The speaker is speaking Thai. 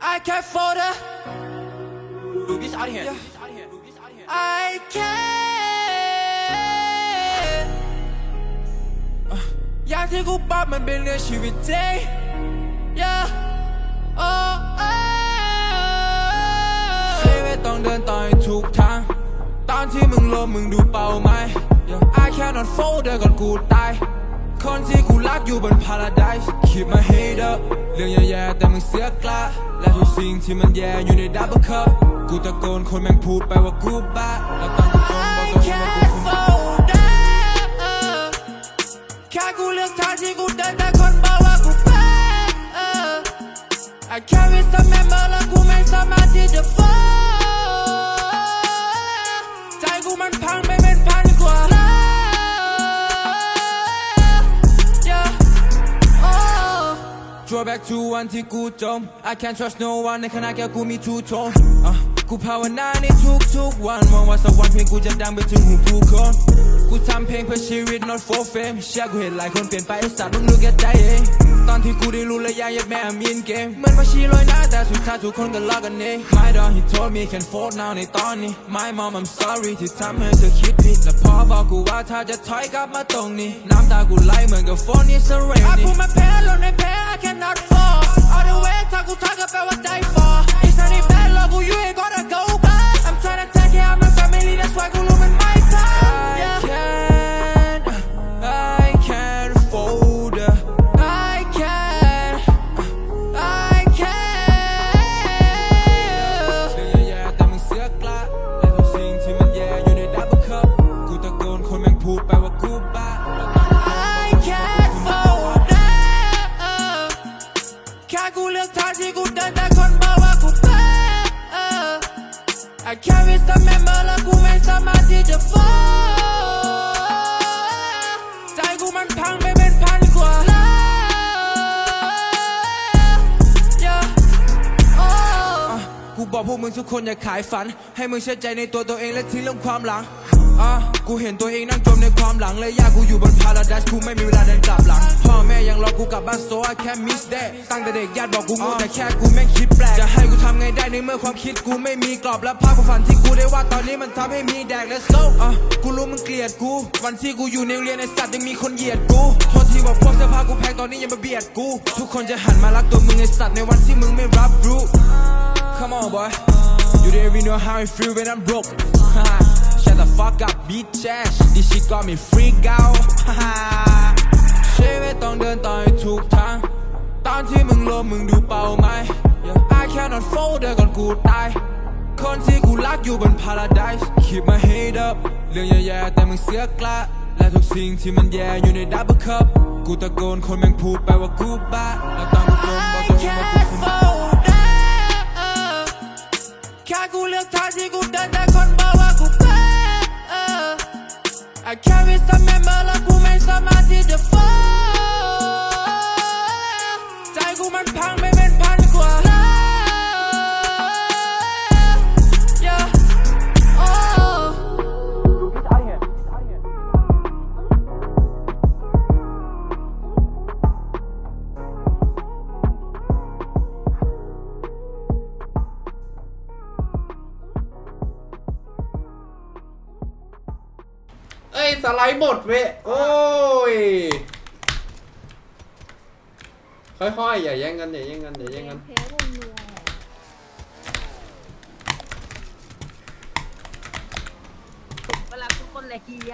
I can't fold her. Move this out of here. Yeah. Move this out of here. Move this out of here. I can't อะอย่างที่กูบอกมันเป็นเรื่องชีวิตจริง yeah oh oh ชีวิตต้องเดินต่อให้ถูกทาง ตอนที่มึงล้มมึงดูเป้าไหม yeah I cannot fold เดินก่อนกูตาย คนที่กูรักอยู่บน paradise keep my head up เรื่องแย่ๆแต่มึงเสียกล้า และทุกสิ่งที่มันแย่อยู่ใน double cup กูตะโกนคนแม่งพูดไปว่ากูบ้าแล้วตอนกูจนบอกตัวเองว่ากูคุมแค่กูเลือกทางที่กูเดินแต่คนบอกว่ากูแพ้ I carry some member แล้วกูไม่สามารถที่จะ Draw back to วันที่กูจม I can't trust no one ในขณะแค่กูมี two tone อะกูภาวนาในทุกๆวันหวังว่าสักวันเพลงกูจะดังไปถึงหูผู้คน กูทำเพลงเพื่อชีวิต not for fame เชื่อกูเห็นหลายคนเปลี่ยนไปไอ้สัตว์มึงรู้แก่ใจเองตอน ที่กูได้รู้และยังยัดแม่มีนเกมเหมือนมาชีลอยหน้าแต่สุดท้ายทุกคนก็ลอกกันเอง My dog he told me can fold now ในตอนนี้ My mom I'm sorry ที่ทำให้เธอคิดผิดและพ่อบอกกูว่าถ้าจะถอยกลับมาตรงนี้ น้ำตากูไหลเหมือนกับฝนนี่สเรน I put my pen ลงในแพ้ I cannot fall กูบ้า I can't fold that แค่กูเลือกทางที่กูเดินแต่คนบอกว่ากูแพ้ I carry some member แล้วกูไม่สามารถที่จะ fall ใจกูมันพังไปเป็นพันกว่าแล้ว Yeah oh อะกูบอกพวกมึงทุกคนอย่าขายฝัน ให้มึงเชื่อใจในตัวตัวเองและทิ้งเรื่องความหลัง อะกูเห็นตัวเองนั่งจมในความหลังเลยอยากกูอยู่บนพาราไดซ์กูไม่มีเวลาเดินกลับหลัง พ่อแม่ยังรอกูกลับบ้าน so I can't miss that ตั้งแต่เด็กญาติบอกกูโงูแต่แค่กูแม่งคิดแปลก จะให้กูทำไงได้ในเมื่อความคิดกูไม่มีกรอบและภาพความฝันที่กูได้วาดตอนนี้มันทำให้มีแดก let's go อะกูรู้มึงเกลียดกู วันที่กูอยู่ในโรงเรียนในสัตว์ยังมีคนเหยียดกูโทษทีว่าพวกเสื้อผ้ากูแพงตอนนี้ยังมาเบียดกู ทุกคนจะหันมารักตัวมึงไอสัตว์ในวันที่มึงไม่รับรู้ Come on, boy. You didn't even know how I feel when I'm broke. Bitch ass. This shit got me freak out. ชีวิตต้องเดินต่อให้ถูกทาง ตอนที่มึงล้มมึงดูเป้าไหม I cannot fold เดินก่อนกูตาย คนที่กูรักอยู่บน paradise keep my head up เรื่องแย่ๆแต่มึงเสียกล้าและทุกสิ่งที่มันแย่อยู่ใน double cup กูตะโกนคนแม่งพูดไปว่ากูบ้าแล้วตอนกูจนบอกตัวเองว่ากู I carry some member สไลด์หมดเว้ยโอ้ย ค่อยๆ อย่าแย่งกันอย่าแย่งกันอย่าแย่งกันเพลงวงนัวเวลาทุกคนละเฮีย